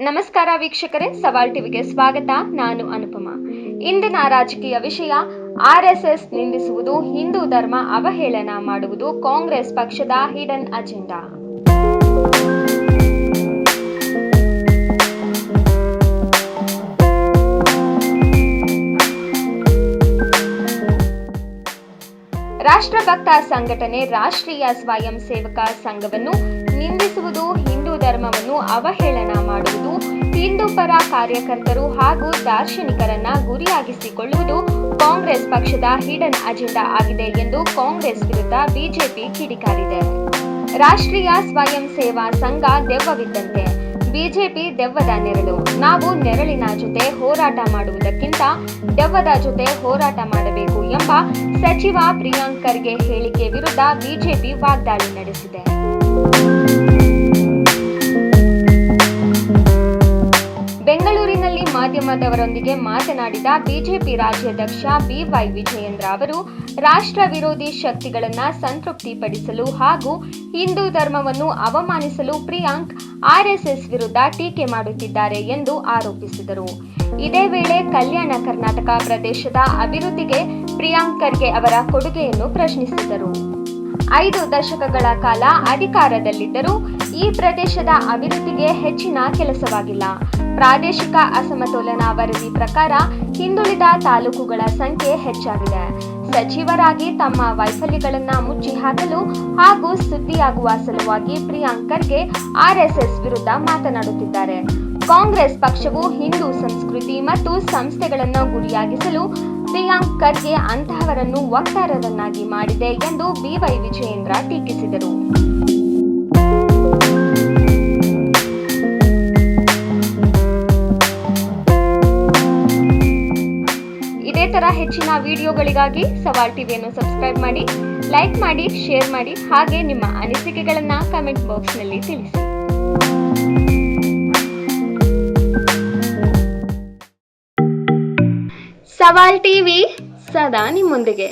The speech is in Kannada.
ನಮಸ್ಕಾರ ವೀಕ್ಷಕರೇ, ಸವಾಲ್ ಟಿವಿಗೆ ಸ್ವಾಗತ. ನಾನು ಅನುಪಮ. ಇಂದಿನ ರಾಜಕೀಯ ವಿಷಯ ಆರ್ಎಸ್ಎಸ್ ನಿಂದಿಸುವುದು, ಹಿಂದೂ ಧರ್ಮ ಅವಹೇಳನ ಮಾಡುವುದು, ಕಾಂಗ್ರೆಸ್ ಪಕ್ಷದ ಹಿಡನ್ ಅಜೆಂಡಾ. ರಾಷ್ಟ್ರಭಕ್ತ ಸಂಘಟನೆ ರಾಷ್ಟ್ರೀಯ ಸ್ವಯಂ ಸೇವಕ ಸಂಘವನ್ನು ನಿಂದಿಸುವುದು ಧರ್ಮವನ್ನು ಅವಹೇಳನ ಮಾಡುವುದು ಹಿಂದೂ ಪರ ಕಾರ್ಯಕರ್ತರು ಹಾಗೂ ದಾರ್ಶನಿಕರನ್ನ ಗುರಿಯಾಗಿಸಿಕೊಳ್ಳುವುದು ಕಾಂಗ್ರೆಸ್ ಪಕ್ಷದ ಹಿಡನ್ ಅಜೆಂಡಾ ಆಗಿದೆ ಎಂದು ಕಾಂಗ್ರೆಸ್ ವಿರುದ್ಧ ಬಿಜೆಪಿ ಕಿಡಿಕಾರಿದೆ. ರಾಷ್ಟ್ರೀಯ ಸ್ವಯಂ ಸೇವಾ ಸಂಘ ದೆವ್ವವಿದ್ದಂತೆ ಬಿಜೆಪಿ ದೆವ್ವದ ನೆರಳು. ನಾವು ನೆರಳಿನ ಜೊತೆ ಹೋರಾಟ ಮಾಡುವುದಕ್ಕಿಂತ ದೆವ್ವದ ಜೊತೆ ಹೋರಾಟ ಮಾಡಬೇಕು ಎಂಬ ಸಚಿವ ಪ್ರಿಯಾಂಕ್ ಖರ್ಗೆ ಹೇಳಿಕೆ ವಿರುದ್ಧ ಬಿಜೆಪಿ ವಾಗ್ದಾಳಿ ನಡೆಸಿದೆ. ಮಾಧ್ಯಮದವರೊಂದಿಗೆ ಮಾತನಾಡಿದ ಬಿಜೆಪಿ ರಾಜ್ಯಾಧ್ಯಕ್ಷ ಬಿವೈ ವಿಜಯೇಂದ್ರ ಅವರು, ರಾಷ್ಟ್ರ ವಿರೋಧಿ ಶಕ್ತಿಗಳನ್ನು ಸಂತೃಪ್ತಿಪಡಿಸಲು ಹಾಗೂ ಹಿಂದೂ ಧರ್ಮವನ್ನು ಅವಮಾನಿಸಲು ಪ್ರಿಯಾಂಕ್ ಆರ್ಎಸ್ಎಸ್ ವಿರುದ್ಧ ಟೀಕೆ ಮಾಡುತ್ತಿದ್ದಾರೆ ಎಂದು ಆರೋಪಿಸಿದರು. ಇದೇ ವೇಳೆ ಕಲ್ಯಾಣ ಕರ್ನಾಟಕ ಪ್ರದೇಶದ ಅಭಿವೃದ್ಧಿಗೆ ಪ್ರಿಯಾಂಕ್ ಖರ್ಗೆ ಅವರ ಕೊಡುಗೆಯನ್ನು ಪ್ರಶ್ನಿಸಿದರು. ಐದು ದಶಕಗಳ ಕಾಲ ಅಧಿಕಾರದಲ್ಲಿದ್ದರೂ ಈ ಪ್ರದೇಶದ ಅಭಿವೃದ್ಧಿಗೆ ಹೆಚ್ಚಿನ ಕೆಲಸವಾಗಿಲ್ಲ. ಪ್ರಾದೇಶಿಕ ಅಸಮತೋಲನ ವರದಿ ಪ್ರಕಾರ ಹಿಂದುಳಿದ ತಾಲೂಕುಗಳ ಸಂಖ್ಯೆ ಹೆಚ್ಚಾಗಿದೆ. ಸಚಿವರಾಗಿ ತಮ್ಮ ವೈಫಲ್ಯಗಳನ್ನು ಮುಚ್ಚಿ ಹಾಕಲು ಹಾಗೂ ಸುದ್ದಿಯಾಗುವ ಸಲುವಾಗಿ ಪ್ರಿಯಾಂಕ್ ಖರ್ಗೆ ಆರ್ಎಸ್ಎಸ್ ವಿರುದ್ಧ ಮಾತನಾಡುತ್ತಿದ್ದಾರೆ. ಕಾಂಗ್ರೆಸ್ ಪಕ್ಷವು ಹಿಂದೂ ಸಂಸ್ಕೃತಿ ಮತ್ತು ಸಂಸ್ಥೆಗಳನ್ನು ಗುರಿಯಾಗಿಸಲು ಪ್ರಿಯಾಂಕ್ ಖರ್ಗೆ ಅಂತಹವರನ್ನು ವಕ್ತಾರರನ್ನಾಗಿ ಮಾಡಿದೆ ಎಂದು ಬಿವೈ ವಿಜಯೇಂದ್ರ ಟೀಕಿಸಿದರು. ಇದೇ ತರ ಹೆಚ್ಚಿನ ವಿಡಿಯೋಗಳಿಗಾಗಿ ಸವಾಲ್ ಟಿವಿಯನ್ನು ಸಬ್ಸ್ಕ್ರೈಬ್ ಮಾಡಿ, ಲೈಕ್ ಮಾಡಿ, ಶೇರ್ ಮಾಡಿ, ಹಾಗೆ ನಿಮ್ಮ ಅನಿಸಿಕೆಗಳನ್ನು ಕಮೆಂಟ್ ಬಾಕ್ಸ್ನಲ್ಲಿ ತಿಳಿಸಿ. ಸವಾಲ್ ಟಿವಿ ಸದಾ ನಿಮ್ಮೊಂದಿಗೆ.